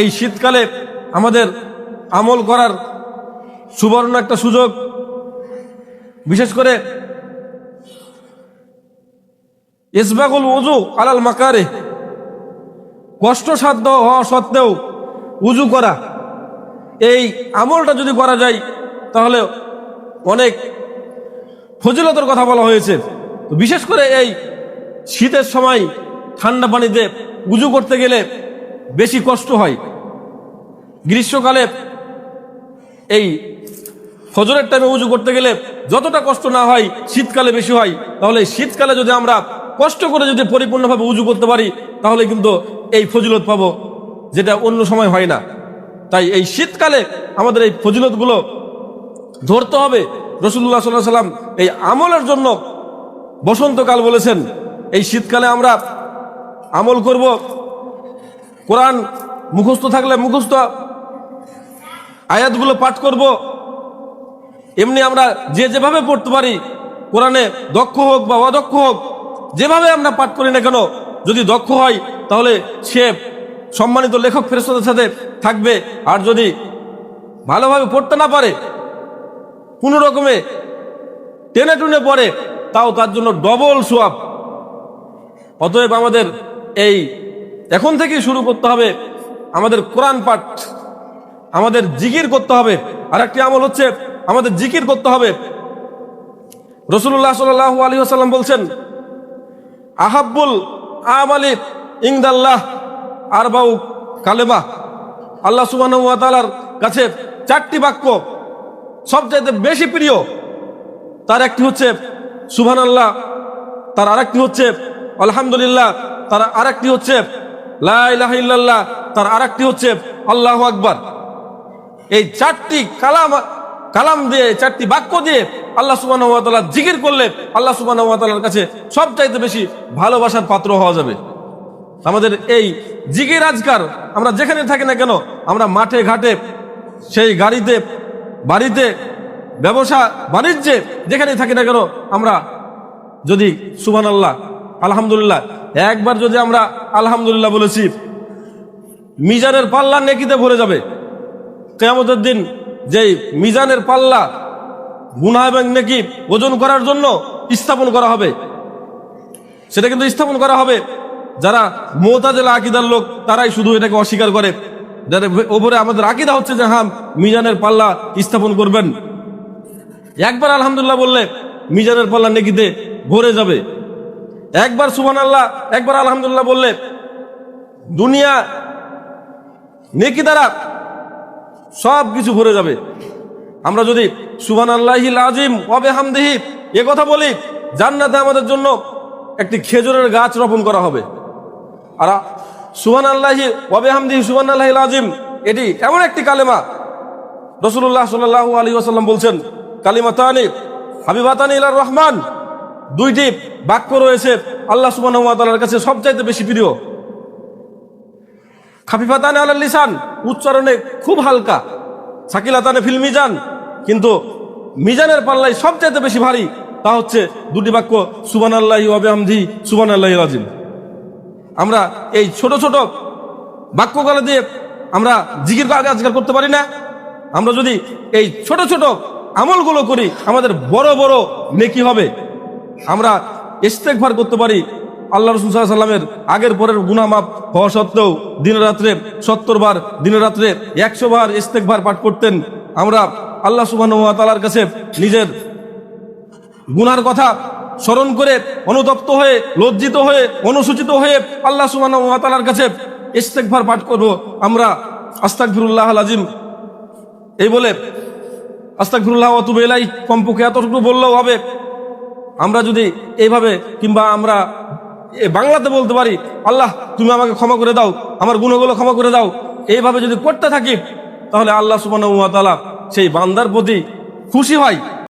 এই শীতকালে আমাদের আমল করার সুবর্ণ একটা সুযোগ। বিশেষ করে ইসবাগুল উজু আলাল মাকারে কষ্টসাধ্য হওয়া সত্ত্বেও উজু করা। এই আমলটা যদি করা যায়, তাহলে অনেক ফজিলতের কথা বলা হয়েছে। বিশেষ করে এই শীতের সময় ঠান্ডা পানিতে উজু করতে গেলে বেশি কষ্ট হয়। গ্রীষ্মকালে এই ফজরের টাইমে উজু করতে গেলে যতটা কষ্ট না হয়, শীতকালে বেশি হয়, তাহলে শীতকালে যদি আমরা কষ্ট করে যদি পরিপূর্ণভাবে উজু করতে পারি, তাহলে কিন্তু এই ফজিলত পাবো, যেটা অন্য সময় হয় না। তাই এই শীতকালে আমাদের এই ফজিলতগুলো ধরতে হবে। রসুল্লাহ সাল্লাহ সাল্লাম এই আমলের জন্য বসন্তকাল বলেছেন, এই শীতকালে আমরা আমল করব কোরআন মুখস্থ থাকলে মুখস্থ। আয়াতগুলো পাঠ করব। এমনি আমরা যে যেভাবে পড়তে পারি, কোরআনে দক্ষ হোক বা অদক্ষ হোক, যেভাবে আমরা পাঠ করি না কেন, যদি দক্ষ হয়, তাহলে সে সম্মানিত লেখক ফেরস্তাদের সাথে থাকবে। আর যদি ভালোভাবে পড়তে না পারে, কোনো রকমে টেনে টুনে পড়ে, তাও তার জন্য ডবল সোয়াব অতএব আমাদের এই এখন থেকেই শুরু করতে হবে আমাদের কোরআন পাঠ, আমাদের জিকির করতে হবে। আর একটি আমল হচ্ছে আমাদের জিকির করতে হবে। রসুল্লাহ সাল আলী আসাল্লাম বলছেন, আহাব্বুল আমালি ইংদাল্লাহ আর বাউ কালেমা। আল্লাহ সুবাহ তালার কাছে চারটি বাক্য, সবচাইতে বেশি প্রিয়, তার একটি হচ্ছে সুবহান আল্লাহ তার আরেকটি হচ্ছে আলহামদুলিল্লাহ, তার আরেকটি হচ্ছে লাহ তার আরেকটি হচ্ছে আল্লাহ আকবার। এই চারটি কালাম কালাম দিয়ে, চারটি বাক্য দিয়ে আল্লাহ সুবাহ জিকির করলে আল্লাহ সুবাহর কাছে সবচাইতে বেশি ভালোবাসার পাত্র হওয়া যাবে। আমাদের এই জিকির আজকার আমরা যেখানে থাকি না কেন, আমরা মাঠে, ঘাটে, সেই গাড়িতে, বাড়িতে, ব্যবসা, বাণিজ্যে যেখানেই থাকি না কেন, আমরা যদি সুবান আল্লাহ আলহামদুলিল্লাহ। একবার যদি আমরা আলহামদুলিল্লাহ বলেছি, মিজানের পাল্লা নেকিতে ভরে যাবে। কেয়ামতের দিন যেই মিজানের পাল্লা গুনা এবং নেকি ওজন করার জন্য স্থাপন করা হবে, সেটা কিন্তু স্থাপন করা হবে। যারা মোতাজেলা আকিদার লোক, তারাই শুধু এটাকে অস্বীকার করে। যাদের ওপরে আমাদের আকিদা হচ্ছে যে হ্যাঁ মিজানের পাল্লা স্থাপন করবেন। একবার আলহামদুলিল্লাহ বললে, মিজানের পাল্লা নেকিতে ভরে যাবে। একবার সুবান আল্লাহ একবার আলহামদুলিল্লাহ বললে, দুনিয়া নেকি দ্বারা সব কিছু ভরে যাবে। আমরা যদি সুবান আল্লাহিল আজিম অবে হামদেহি এ কথা বলি, জান্নাতে আমাদের জন্য একটি খেজুরের গাছ রোপণ করা হবে। আর সুবান আল্লাহি অবে হামদিহি সুবান আল্লাহিল আজিম এটি এমন একটি কালেমা রসুল্লাহ সাল্লাহ আলী আসাল্লাম বলছেন কালিমা তানি হাবিবাতানি রহমান। দুইটি বাক্য রয়েছে আল্লাহ সুবাহর কাছে সবচাইতে বেশি প্রিয়। খাফিফাতানে আল্লাহ লিসান, উচ্চারণে খুব হালকা। সাকিলাতানে ফিল মিজান, কিন্তু মিজানের পাল্লাই সবচাইতে বেশি ভারী তা হচ্ছে দুটি বাক্য সুবান আল্লাহ আবেহামদি সুবান আল্লাহ রাজিম। আমরা এই ছোট ছোট বাক্যগুলো দিয়ে আমরা জিকির আজকাল করতে পারি না। আমরা যদি এই ছোট ছোট আমলগুলো করি, আমাদের বড় বড় নেকি হবে। আমরা ইস্তেকভার করতে পারি। আল্লাহ রসুল সাল্লামের আগের পরের গুনামাপ হওয়া সত্ত্বেও দিনে রাত্রে সত্তর বার, দিনে রাত্রে একশো বার ইস্তেকভার পাঠ করতেন। আমরা আল্লাহ সুবাহ তালার কাছে নিজের গুনার কথা স্মরণ করে অনুতপ্ত হয়ে, লজ্জিত হয়ে, অনুসূচিত হয়ে আল্লাহ সুবাহ তালার কাছে ইস্তেকভার পাঠ করব। আমরা আস্তাক ফিরুল্লাহ আজিম এই বলে আস্তাকফিরুল্লাহ অতুব এলাই কমপক্ষে এতটুকু বললেও হবে। আমরা যদি এইভাবে কিংবা আমরা বাংলাতে বলতে পারি, আল্লাহ, তুমি আমাকে ক্ষমা করে দাও, আমার গুণগুলো ক্ষমা করে দাও। এইভাবে যদি করতে থাকি, তাহলে আল্লাহ সুবাহ সেই বান্দার প্রতি খুশি হয়।